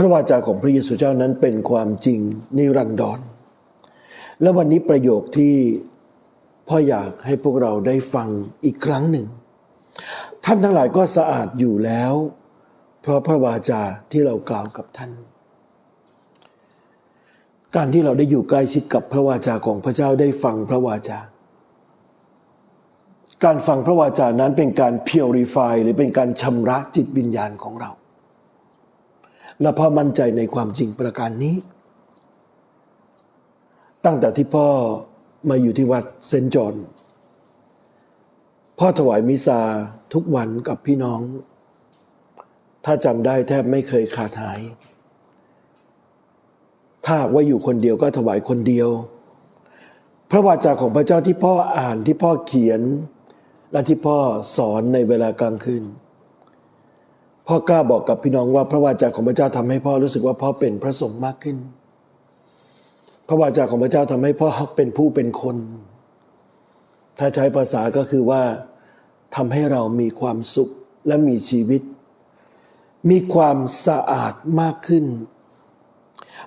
พระวาจาของพระเยซูเจ้านั้นเป็นความจริงนิรันดร และวันนี้ประโยคที่พ่ออยากให้พวกเราได้ฟังอีกครั้งหนึ่ง ท่านทั้งหลายก็สะอาดอยู่แล้ว เพราะพระวาจาที่เรากล่าวกับท่าน การที่เราได้อยู่ใกล้ชิดกับพระวาจาของพระเจ้าได้ฟังพระวาจา การฟังพระวาจานั้นเป็นการ purify หรือเป็นการชำระจิตวิญญาณของเรา และพ่อมั่นใจในความจริงประการนี้ ตั้งแต่ที่พ่อมาอยู่ที่วัดเซนจอนพ่อถวายมิซาทุกวันกับพี่น้อง ถ้าจำได้แทบไม่เคยขาดหาย ถ้าว่าอยู่คนเดียวก็ถวายคนเดียว พระวาจาของพระเจ้าที่พ่ออ่านที่พ่อเขียน และที่พ่อสอนในเวลากลางคืน พ่อกล้าบอกกับพี่น้องว่าพระวาจาของพระเจ้าทำให้พ่อรู้สึกว่าพ่อเป็นพระสงฆ์มากขึ้น พระวาจาของพระเจ้าทำให้พ่อเป็นผู้เป็นคน ถ้าใช้ภาษาก็คือว่าทำให้เรามีความสุขและมีชีวิต มีความสะอาดมากขึ้น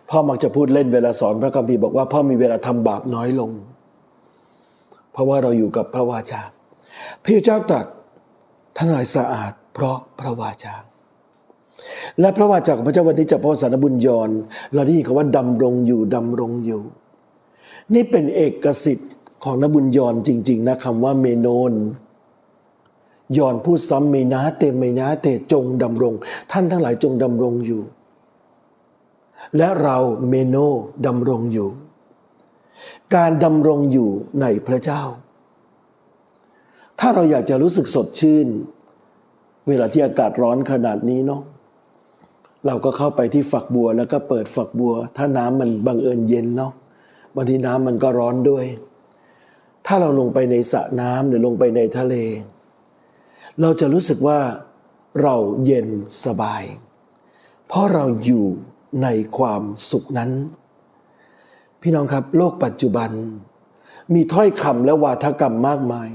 พ่อมักจะพูดเล่นเวลาสอนพระคัมภีร์บอกว่าพ่อมีเวลาทำบาปน้อยลง เพราะว่าเราอยู่กับพระวาจาพระเจ้าตรัสท่านหลายสะอาดเพราะพระวาจา และพระวาจาของพระเจ้าวันนี้จากพระสารบุญยอนเราได้ยินคำว่าดำรงอยู่ดำรงอยู่ นี่เป็นเอกสิทธิ์ของนบุญยอนจริง ๆ นะคำว่าเมโนนยอนพูดซ้ำเมนาเตเมนาเตจงดำรง ท่านทั้งหลายจงดำรงอยู่ และเราเมโนดำรงอยู่ การดำรงอยู่ในพระเจ้า ถ้าเราอยากจะรู้สึกสดชื่น เวลาที่อากาศร้อนขนาดนี้เนาะ เราก็เข้าไปที่ฝักบัวแล้วก็เปิดฝักบัว ถ้าน้ำมันบังเอิญเย็นเนาะบางทีน้ำมันก็ร้อนด้วย ถ้าเราลงไปในสระน้ำหรือลงไปในทะเล เราจะรู้สึกว่าเราเย็นสบาย เพราะเราอยู่ในความสุขนั้น พี่น้องครับ โลกปัจจุบัน มีถ้อยคำและวาทกรรมมากมาย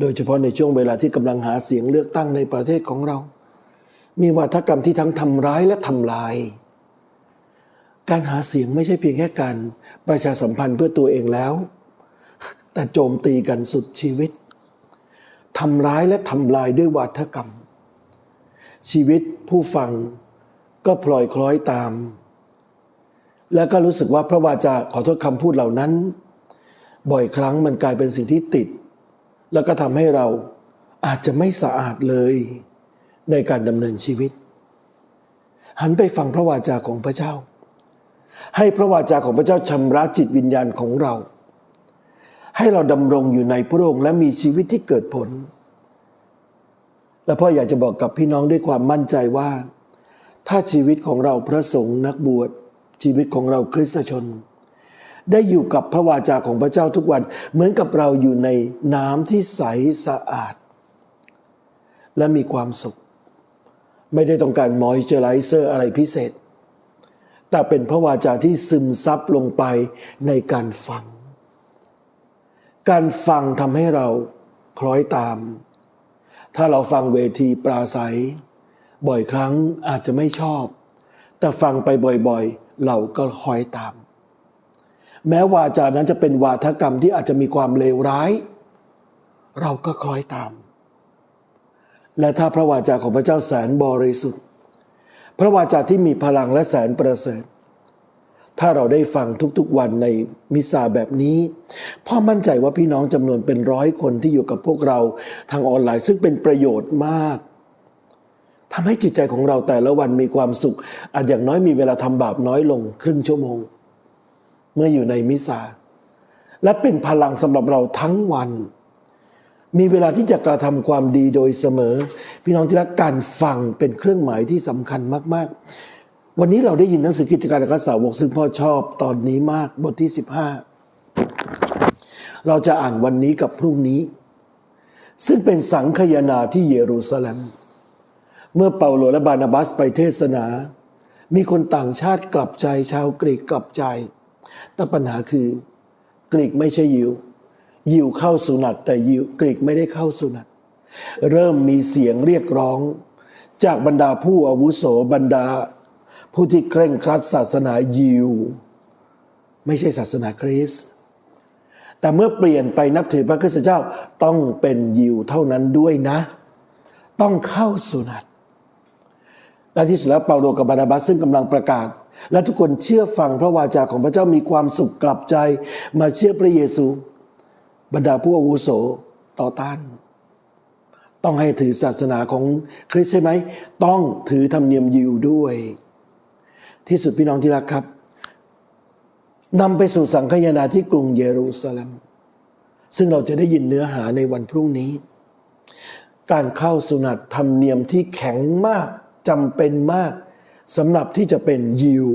โดยเฉพาะในช่วงเวลาที่กำลังหาเสียงเลือกตั้งในประเทศของเรา มีวาทกรรมที่ทั้งทำร้ายและทำลาย การหาเสียงไม่ใช่เพียงแค่การประชาสัมพันธ์เพื่อตัวเองแล้ว แต่โจมตีกันสุดชีวิตทำร้ายและทำลายด้วยวาทกรรม ชีวิตผู้ฟังก็พลอยคล้อยตาม แล้วก็รู้สึกว่าพระวาจาขอโทษคำพูดเหล่านั้น บ่อยครั้งมันกลายเป็นสิ่งที่ติด แล้วก็ทำให้เราอาจจะไม่สะอาดเลย ในการดำเนินชีวิต หันไปฟังพระวาจาของพระเจ้า ให้พระวาจาของพระเจ้าชำระจิตวิญญาณของเรา ให้เราดำรงอยู่ในพระองค์และมีชีวิตที่เกิดผล และพ่ออยากจะบอกกับพี่น้องด้วยความมั่นใจว่า ถ้าชีวิตของเราพระสงฆ์นักบวชชีวิตของเราคริสตชน ได้อยู่กับพระวาจาของพระเจ้าทุกวัน เหมือนกับเราอยู่ในน้ำที่ใสสะอาด และมีความสุข ไม่ได้ต้องการมอยเจอไรเซอร์อะไรพิเศษ แต่เป็นพระวาจาที่ซึมซับลงไปในการฟัง การฟังทำให้เราคล้อยตาม ถ้าเราฟังเวทีปราศัย บ่อยครั้งอาจจะไม่ชอบ แต่ฟังไปบ่อยๆ เราก็คล้อยตาม แม้วาจานั้นจะเป็นวาทกรรมที่อาจจะมีความเลวร้าย เราก็คล้อยตาม และถ้าพระวาจาของพระเจ้าแสนบริสุทธิ์ พระวาจาที่มีพลังและแสนประเสริฐ ถ้าเราได้ฟังทุกๆวันในมิสาแบบนี้พ่อมั่นใจว่าพี่น้องจำนวนเป็นร้อยคนที่อยู่กับพวกเราทางออนไลน์ซึ่งเป็นประโยชน์มากทำให้จิตใจของเราแต่ละวันมีความสุข อาจอย่างน้อยมีเวลาทำบาปน้อยลงครึ่งชั่วโมง เมื่ออยู่ในมิสาและเป็นพลังสำหรับเราทั้งวัน มีเวลาที่จะกระทำความดีโดยเสมอ พี่น้องที่รักการฟังเป็นเครื่องหมายที่สำคัญมาก ๆ วันนี้เราได้ยินหนังสือกิจการอัครสาวกซึ่งพ่อชอบตอนนี้มากบทที่ 15 เราจะอ่านวันนี้กับพรุ่งนี้ ซึ่งเป็นสังคยนาที่เยรูซาเล็ม เมื่อเปาโลและบานาบัสไปเทศนา มีคนต่างชาติกลับใจชาวกรีกกลับใจ แต่ปัญหาคือกรีกไม่ใช่ยิว ยิวเข้าสุนัตแต่ยิวกรีกไม่ได้เข้าสุนัตเริ่มมีเสียงเรียกร้อง จากบรรดาผู้อาวุโสบรรดา ผู้ที่เคร่งครัดศาสนายิว ไม่ใช่ศาสนาคริสต์แต่เมื่อเปลี่ยนไปนับถือพระคริสต์เจ้าต้องเป็นยิวเท่านั้นด้วยนะ ต้องเข้าสุนัตและที่สุดแล้วเปาโลกับบานาบัสซึ่งกำลังประกาศ และทุกคนเชื่อฟังพระวาจาของพระเจ้ามีความสุขกลับใจ มาเชื่อพระเยซู บรรดาผู้อาวุโสต่อต้าน ต้องให้ถือศาสนาของคริสต์ใช่ไหม ต้องถือธรรมเนียมยิวด้วย ที่สุดพี่น้องที่รักครับนำไปสู่สังคายนาที่กรุงเยรูซาเล็ม ซึ่งเราจะได้ยินเนื้อหาในวันพรุ่งนี้ การเข้าสุนัตธรรมเนียมที่แข็งมากจำเป็นมากสำหรับที่จะเป็นยิว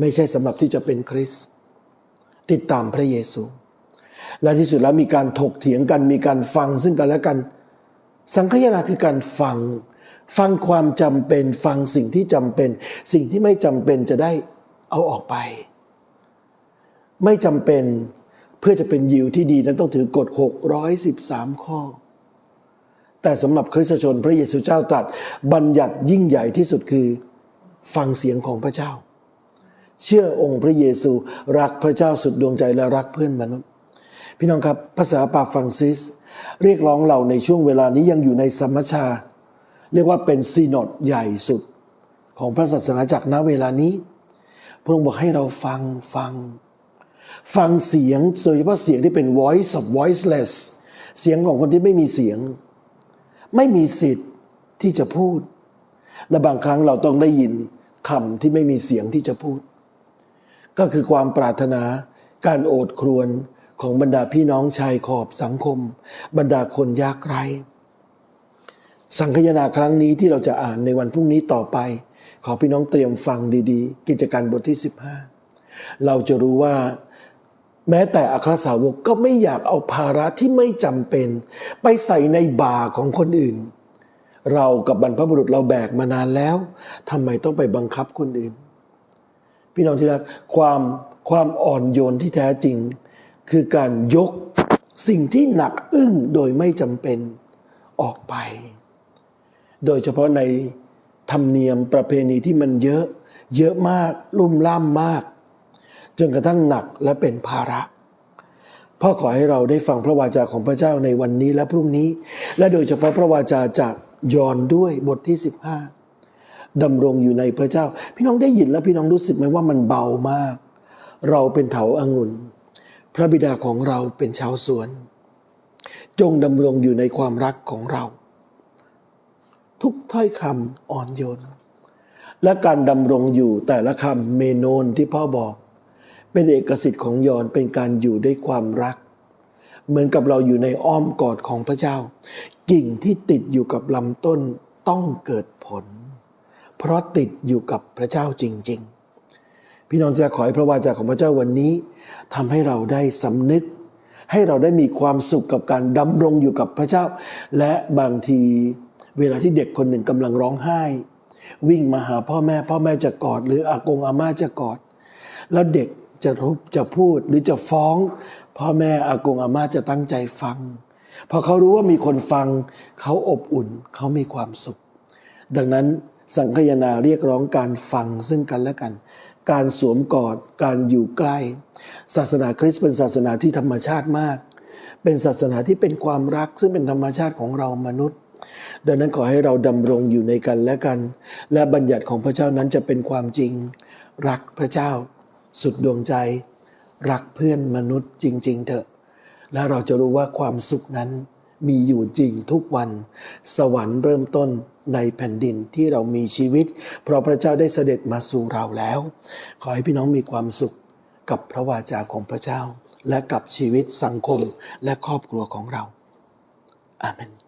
ไม่ใช่สำหรับที่จะเป็นคริสต์ติดตามพระเยซู และที่สุดแล้วมีการถกเถียงกันมีการฟังซึ่งกันและกัน สังคยนาคือการฟัง ฟังความจำเป็น ฟังสิ่งที่จำเป็น สิ่งที่ไม่จำเป็นจะได้เอาออกไป ไม่จำเป็นเพื่อจะเป็นยิวที่ดีนั้นต้องถือกฎ 613 ข้อ แต่สำหรับคริสตชนพระเยซูเจ้าตรัสบัญญัติยิ่งใหญ่ที่สุดคือ ฟังเสียงของพระเจ้า เชื่อองค์พระเยซูรักพระเจ้าสุดดวงใจและรักเพื่อนมนุษย์ พี่น้องครับภาษาปาฟังซิส เรียกร้องเราในช่วงเวลานี้ยังอยู่ในสมัชชา เรียกว่าเป็นซีนอดใหญ่สุด ของพระศาสนาจักรณเวลานี้ พระองค์บอกให้เราฟังฟัง ฟังเสียงโดยเฉพาะเสียงที่เป็น voice of voiceless เสียงของคนที่ไม่มีเสียง ไม่มีสิทธิ์ที่จะพูด และบางครั้งเราต้องได้ยินคำที่ไม่มีเสียงที่จะพูด ก็คือความปรารถนา การโอดครวญ ของบรรดาพี่น้องชายขอบสังคม บรรดาคนยากไร้สังคยนาครั้งนี้ที่เราจะอ่านในวันพรุ่งนี้ต่อไป ขอพี่น้องเตรียมฟังดีๆ กิจการบทที่ 15 เราจะรู้ว่า แม้แต่อัครสาวกก็ไม่อยากเอาภาระที่ไม่จำเป็น ไปใส่ในบาของคนอื่น เรากับบรรพบุรุษเราแบกมานานแล้วทำไมต้องไปบังคับคนอื่น พี่น้องที่รักความความอ่อนโยนที่แท้จริง คือการยกสิ่งที่หนักอึ้งโดยไม่จำเป็นออกไป โดยเฉพาะในธรรมเนียมประเพณีที่มันเยอะ เยอะมากลุ่มล่ามมาก จนกระทั่งหนักและเป็นภาระพ่อขอให้เราได้ฟังพระวาจาของพระเจ้าในวันนี้และพรุ่งนี้ และโดยเฉพาะพระวาจาจากยอนด้วยบทที่ 15ดำรงอยู่ในพระเจ้า พี่น้องได้ยินแล้วพี่น้องรู้สึกไหมว่ามันเบามาก เราเป็นเถาอางุ่น พระบิดาของเราเป็นชาวสวน จงดำรงอยู่ในความรักของเรา ทุกถ้อยคำอ่อนโยน และการดำรงอยู่แต่ละคำเมโนนที่พ่อบอก เป็นเอกสิทธิ์ของยอนเป็นการอยู่ด้วยความรัก เหมือนกับเราอยู่ในอ้อมกอดของพระเจ้า กิ่งที่ติดอยู่กับลำต้นต้องเกิดผล เพราะติดอยู่กับพระเจ้าจริง ๆ พี่น้องจะขอให้พระวาจาของพระเจ้าวันนี้ทำให้เราได้สำนึก ให้เราได้มีความสุขกับการดำรงอยู่กับพระเจ้า และบางทีเวลาที่เด็กคนหนึ่งกำลังร้องไห้ วิ่งมาหาพ่อแม่ พ่อแม่จะกอด หรืออากงอาม่าจะกอด แล้วเด็กจะทุบจะพูดหรือจะฟ้อง พ่อแม่อากงอาม่าจะตั้งใจฟังพอเขารู้ว่ามีคนฟัง เขาอบอุ่นเขามีความสุข ดังนั้นสังคยนาเรียกร้องการฟังซึ่งกันและกัน การสวมกอดการอยู่ใกล้ ศาสนาคริสต์เป็นศาสนาที่ธรรมชาติมาก เป็นศาสนาที่เป็นความรักซึ่งเป็นธรรมชาติของเรามนุษย์ ดังนั้นขอให้เราดำรงอยู่ในกันและกัน และบัญญัติของพระเจ้านั้นจะเป็นความจริง รักพระเจ้า สุดดวงใจ รักเพื่อนมนุษย์จริง ๆ เถอะ และเราจะรู้ว่าความสุขนั้น มีอยู่จริงทุกวัน สวรรค์เริ่มต้นในแผ่นดินที่เรามีชีวิต เพราะพระเจ้าได้เสด็จมาสู่เราแล้ว ขอให้พี่น้องมีความสุขกับพระวาจาของพระเจ้า และกับชีวิตสังคมและครอบครัวของเรา อาเมน